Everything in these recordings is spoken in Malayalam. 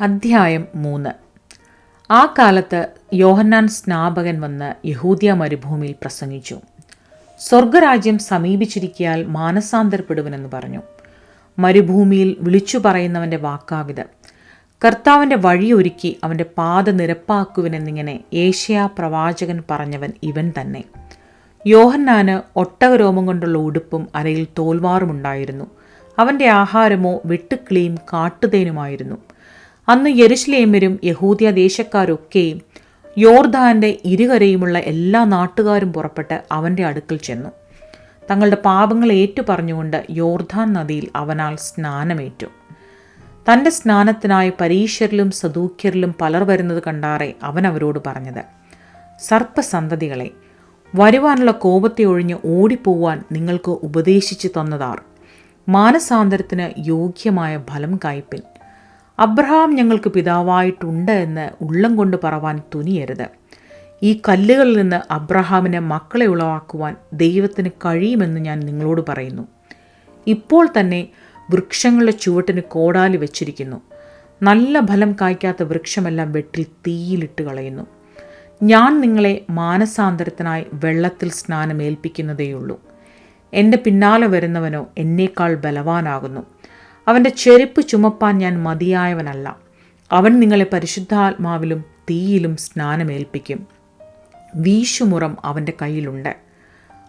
അധ്യായം മൂന്ന്. ആ കാലത്ത് യോഹന്നാൻ സ്നാപകൻ വന്ന് യഹൂദിയ മരുഭൂമിയിൽ പ്രസംഗിച്ചു. സ്വർഗരാജ്യം സമീപിച്ചിരിക്കിയാൽ മാനസാന്തരപ്പെടുവനെന്ന് പറഞ്ഞു. മരുഭൂമിയിൽ വിളിച്ചു പറയുന്നവന്റെ വാക്കാവിത്. കർത്താവിന്റെ വഴിയൊരുക്കി അവന്റെ പാത നിരപ്പാക്കുവനെന്നിങ്ങനെ ഏഷ്യ പ്രവാചകൻ പറഞ്ഞവൻ ഇവൻ തന്നെ. യോഹന്നാന് ഒട്ടകരോമം കൊണ്ടുള്ള ഉടുപ്പും അരയിൽ തോൽവാറുമുണ്ടായിരുന്നു. അവന്റെ ആഹാരമോ വെട്ടുക്കിളിയും കാട്ടുതേനുമായിരുന്നു. അന്ന് യെരുഷലേമരും യഹൂദിയ ദേശക്കാരൊക്കെയും യോർദാന്റെ ഇരുകരയുമുള്ള എല്ലാ നാട്ടുകാരും പുറപ്പെട്ട് അവന്റെ അടുക്കൽ ചെന്നു. തങ്ങളുടെ പാപങ്ങൾ ഏറ്റുപറഞ്ഞുകൊണ്ട് യോർദാൻ നദിയിൽ അവനാൽ സ്നാനമേറ്റു. തന്റെ സ്നാനത്തിനായി പരീശരിലും സദൂക്യരിലും പലർ വരുന്നത് കണ്ടാറെ അവൻ അവരോട് പറഞ്ഞത് സർപ്പസന്തതികളെ വരുവാനുള്ള കോപത്തെ ഒഴിഞ്ഞ് ഓടിപ്പോവാൻ നിങ്ങൾക്ക് ഉപദേശിച്ചു തന്നതാർ. മാനസാന്തരത്തിന് യോഗ്യമായ ഫലം കായ്പിൻ. അബ്രഹാം ഞങ്ങൾക്ക് പിതാവായിട്ടുണ്ട് എന്ന് ഉള്ളം കൊണ്ട് പറവാൻ തുനിയരുത്. ഈ കല്ലുകളിൽ നിന്ന് അബ്രഹാമിനെ മക്കളെ ഉളവാക്കുവാൻ ദൈവത്തിന് കഴിയുമെന്ന് ഞാൻ നിങ്ങളോട് പറയുന്നു. ഇപ്പോൾ തന്നെ വൃക്ഷങ്ങളുടെ ചുവട്ടിന് കോടാലി വെച്ചിരിക്കുന്നു. നല്ല ഫലം കായ്ക്കാത്ത വൃക്ഷമെല്ലാം വെട്ടിൽ തീയിലിട്ട് കളയുന്നു. ഞാൻ നിങ്ങളെ മാനസാന്തരത്തിനായി വെള്ളത്തിൽ സ്നാനമേൽപ്പിക്കുന്നതേയുള്ളൂ. എന്റെ പിന്നാലെ വരുന്നവനോ എന്നേക്കാൾ ബലവാനാകുന്നു. അവന്റെ ചെരുപ്പ് ചുമപ്പാൻ ഞാൻ മതിയായവനല്ല. അവൻ നിങ്ങളെ പരിശുദ്ധാത്മാവിലും തീയിലും സ്നാനമേൽപ്പിക്കും. വീശുമുറം അവന്റെ കയ്യിലുണ്ട്.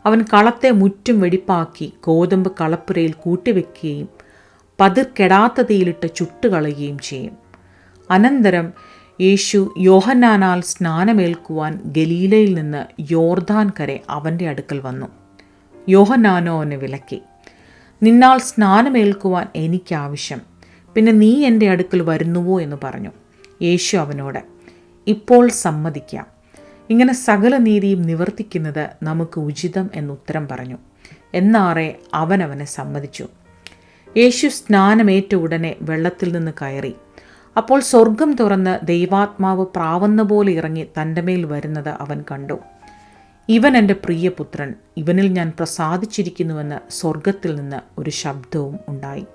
അവൻ കളത്തെ മുറ്റും വെടിപ്പാക്കി ഗോതമ്പ് കളപ്പുരയിൽ കൂട്ടിവെക്കുകയും പതിർ കെടാത്ത തീയിലിട്ട് ചുട്ടുകളയുകയും ചെയ്യും. അനന്തരം യേശു യോഹന്നാനാൽ സ്നാനമേൽക്കുവാൻ ഗലീലയിൽ നിന്ന് യോർദാൻ കരെ അവന്റെ അടുക്കൽ വന്നു. യോഹന്നാനോ അവനെ വിലക്കി. നിന്നാൽ സ്നാനമേൽക്കുവാൻ എനിക്കാവശ്യം. പിന്നെ നീ എന്റെ അടുക്കൽ വരുന്നുവോ എന്ന് പറഞ്ഞു. യേശു അവനോട് ഇപ്പോൾ സമ്മതിക്കാം. ഇങ്ങനെ സകല നീതിയും നിവർത്തിക്കുന്നത് നമുക്ക് ഉചിതം എന്നുത്തരം പറഞ്ഞു. എന്നാറെ അവനവനെ അവനെ സമ്മതിച്ചു. യേശു സ്നാനമേറ്റ ഉടനെ വെള്ളത്തിൽ നിന്ന് കയറി. അപ്പോൾ സ്വർഗം തുറന്ന് ദൈവാത്മാവ് പ്രാവുന്ന പോലെ ഇറങ്ങി തന്റെ മേൽ വരുന്നത് അവൻ കണ്ടു. ഇവൻ എന്റെ പ്രിയപുത്രൻ ഇവനിൽ ഞാൻ പ്രസാദിച്ചിരിക്കുന്നുവെന്ന് സ്വർഗത്തിൽ നിന്ന് ഒരു ശബ്ദവും ഉണ്ടായി.